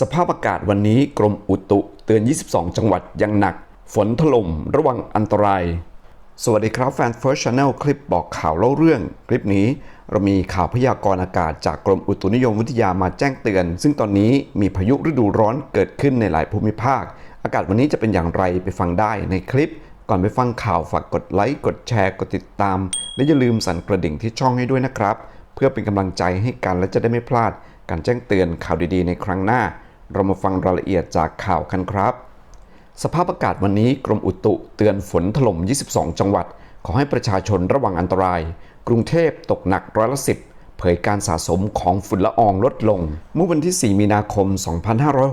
สภาพอากาศวันนี้กรมอุตุเตือน 22 จังหวัดยังหนัก ฝนถล่มระวังอันตราย สวัสดีครับแฟน First Channel คลิปบอกข่าวเล่าเรื่อง คลิปนี้เรามีข่าวพยากรณ์อากาศจากกรมอุตุนิยมวิทยามาแจ้งเตือน ซึ่งตอนนี้มีพายุฤดูร้อนเกิดขึ้นในหลายภูมิภาค อากาศวันนี้จะเป็นอย่างไรไปฟังได้ในคลิป ก่อนไปฟังข่าวฝากกดไลค์กดแชร์กดติดตาม และอย่าลืมสั่นกระดิ่งที่ช่องให้ด้วยนะครับ เพื่อเป็นกำลังใจให้กันและจะได้ไม่พลาดการแจ้งเตือนข่าวดีๆ ในครั้งหน้า เรามาฟังรายละเอียดจากข่าวกันครับ สภาพอากาศวันนี้กรมอุตุเตือนฝนถล่ม 22 จังหวัด ขอให้ประชาชนระวังอันตราย กรุงเทพตกหนักร้อยละสิบเผยการสะสมของฝุ่นละอองลดลง เมื่อวันที่ 4 มีนาคม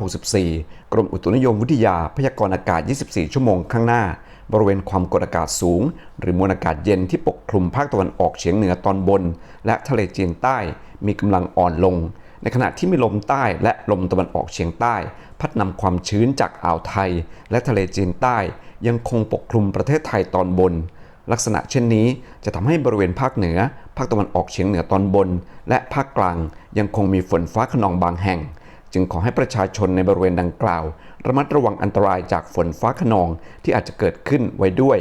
2564 กรมอุตุนิยมวิทยาพยากรณ์อากาศ 24 ชั่วโมงข้างหน้า บริเวณความกดอากาศสูง หรือมวลอากาศเย็นที่ปกคลุมภาคตะวันออกเฉียงเหนือตอนบน และทะเลจีนใต้มีกำลังอ่อนลง ในขณะที่มีลมใต้และลมตะวันออกเฉียงใต้ พัดนำความชื้นจากอ่าวไทย และทะเลจีนใต้ ยังคงปกคลุมประเทศไทยตอนบน ลักษณะเช่นนี้จะทำให้บริเวณภาคเหนือ ภาคตะวันออกเฉียงเหนือตอนบน และภาคกลาง ยังคงมีฝนฟ้าขนองบางแห่ง จึงขอให้ประชาชนในบริเวณดังกล่าว ระมัดระวังอันตรายจากฝนฟ้าขนองที่อาจจะเกิดขึ้นไว้ด้วย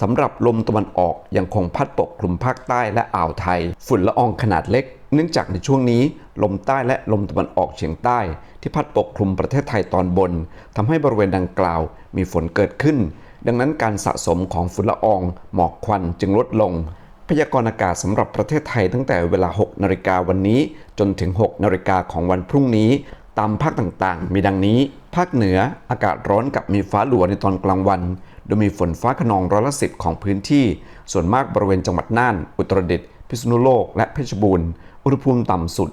สำหรับลมตะวันออกยังคงพัดปกคลุมภาคใต้และอ่าวไทย ฝุ่นละอองขนาดเล็ก เนื่องจากในช่วงนี้ ลมใต้และลมตะวันออกเฉียงใต้ ที่พัดปกคลุมประเทศไทยตอนบนทำให้บริเวณดังกล่าว มีฝนเกิดขึ้น ดังนั้นการสะสมของฝุ่นละออง หมอกควันจึงลดลง พยากรณ์อากาศสำหรับประเทศไทยตั้งแต่เวลา 6 นาฬิกาวันนี้ จนถึง 6 นาฬิกาของวันพรุ่งนี้ตามภาคต่างๆ มีดังนี้ ภาคเหนืออากาศร้อนกับมีฟ้าหลัวในตอนกลางวัน โดยมีฝนฟ้าขนองร้อยละสิบของพื้นที่ ส่วนมากบริเวณจังหวัดน่าน อุตรดิตถ์ พิษณุโลก และเพชรบูรณ์ อุณหภูมิต่ำสุด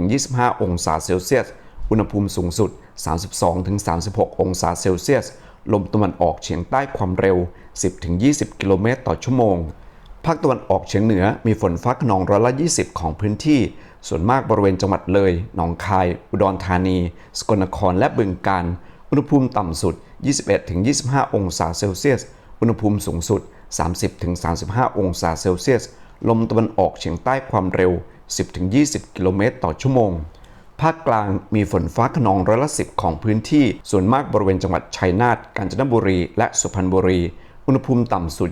16-25 องศาเซลเซียส อุณหภูมิสูงสุด 32-36 องศาเซลเซียส ลมตะวันออกเฉียงใต้ความเร็ว 10-20 กิโลเมตรต่อชั่วโมง ภาคตะวันออกเฉียงเหนือมีฝนฟ้าขนองร้อยละ 20 ของพื้นที่ ส่วนมากบริเวณจังหวัดเลย หนองคาย อุดรธานี สกลนคร และบึงกาฬ อุณหภูมิต่ำสุด 21-25 องศาเซลเซียส อุณหภูมิสูงสุด 30-35 องศาเซลเซียส ลมตะวันออกเฉียงใต้ความเร็ว 10-20 กิโลเมตรต่อชั่วโมง ภาคกลางมีฝนฟ้าขนองร้อยละสิบของพื้นที่ ส่วนมากบริเวณจังหวัดชัยนาท กาญจนบุรี และสุพรรณบุรี อุณหภูมิต่ำสุด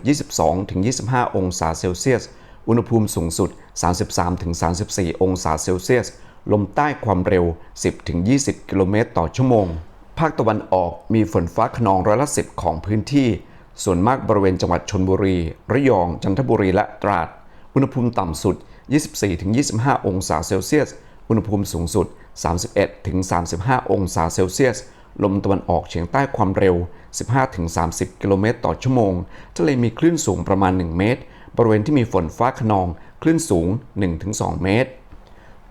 22-25 องศาเซลเซียส อุณหภูมิสูงสุด 33-34 องศาเซลเซียส ลมใต้ความเร็ว 10-20 กิโลเมตรต่อชั่วโมง ภาคตะวันออกมีฝนฟ้าขนองร้อยละสิบของพื้นที่ ส่วนมากบริเวณจังหวัดชนบุรี ระยอง จันทบุรี และตราด อุณหภูมิต่ำสุด 24-25 องศาเซลเซียส อุณหภูมิสูงสุด 31-35 องศาเซลเซียส ลมตะวันออกเฉียงใต้ความเร็ว 15-30 กิโลเมตรต่อชั่วโมง ทะเลมีคลื่นสูงประมาณ 1 เมตร บริเวณที่มีฝนฟ้าขนอง คลื่นสูง 1-2 เมตร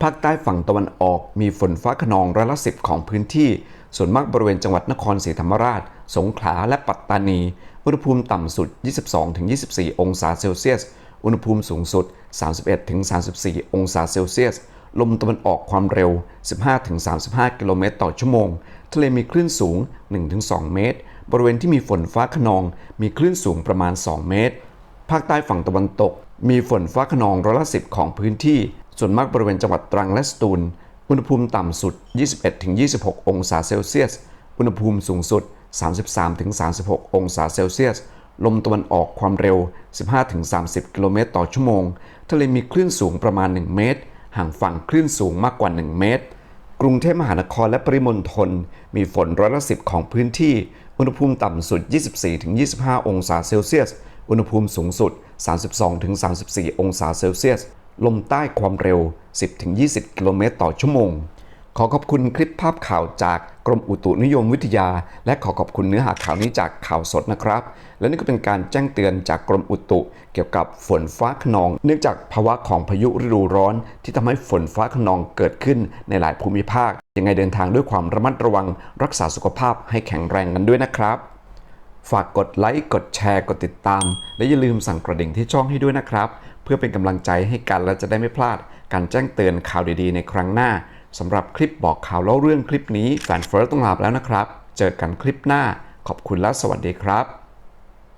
ภาคใต้ฝั่งตะวันออกมีฝนฟ้าขนองร้อยละสิบของพื้นที่ ส่วนมากบริเวณจังหวัดนครศรีธรรมราช สงขลาและปัตตานี อุณหภูมิต่ำสุด 22-24 องศาเซลเซียส อุณหภูมิสูงสุด 31-34 องศาเซลเซียส ลมตะวันออกความเร็ว 15-35 กิโลเมตรต่อชั่วโมง ทะเลมีคลื่นสูง 1-2 เมตร บริเวณที่มีฝนฟ้าขนอง มีคลื่นสูงประมาณ 2 เมตร ภาคใต้ฝั่งตะวันตก มีฝนฟ้าขนองร้อยละสิบของพื้นที่ ส่วนมากบริเวณจังหวัดตรังและสตูล อุณหภูมิต่ำสุด 21-26 องศาเซลเซียส อุณหภูมิสูงสุด 33-36 องศาเซลเซียส ลมตะวันออกความเร็ว 15-30 กิโลเมตรต่อชั่วโมง ทะเลมีคลื่นสูงประมาณ 1 เมตร ห่างฝั่งคลื่นสูงมากกว่า 1 เมตร กรุงเทพมหานครและปริมณฑลมีฝนร้อยละสิบของพื้นที่ อุณหภูมิต่ำสุด 24-25 องศาเซลเซียส อุณหภูมิสูงสุด 32-34 องศาเซลเซียส ลมใต้ความเร็ว 10-20 กิโลเมตรต่อชั่วโมง ขอขอบคุณคลิปภาพข่าวจากกรมอุตุนิยมวิทยา และขอขอบคุณเนื้อหาข่าวนี้จากข่าวสดนะครับ และนี่ก็เป็นการแจ้งเตือนจากกรมอุตุเกี่ยวกับฝนฟ้าขนอง เนื่องจากภาวะของพายุฤดูร้อน ที่ทำให้ฝนฟ้าขนองเกิดขึ้นในหลายภูมิภาค ยังไงเดินทางด้วยความระมัดระวัง รักษาสุขภาพให้แข็งแรงกันด้วยนะครับ ฝากกดไลค์กดแชร์กดติดตาม และอย่าลืมสั่งกระดิ่งที่ช่องให้ด้วยนะครับ พื่อเป็นกำลังใจให้กันและจะได้ไม่พลาด การแจ้งเตือนข่าวดีๆ ในครั้งหน้าสำหรับคลิปบอกข่าวเล่าเรื่องคลิปนี้แฟนเฟิร์สต้องลาไปแล้วนะครับ เจอกันคลิปหน้า ขอบคุณและสวัสดีครับ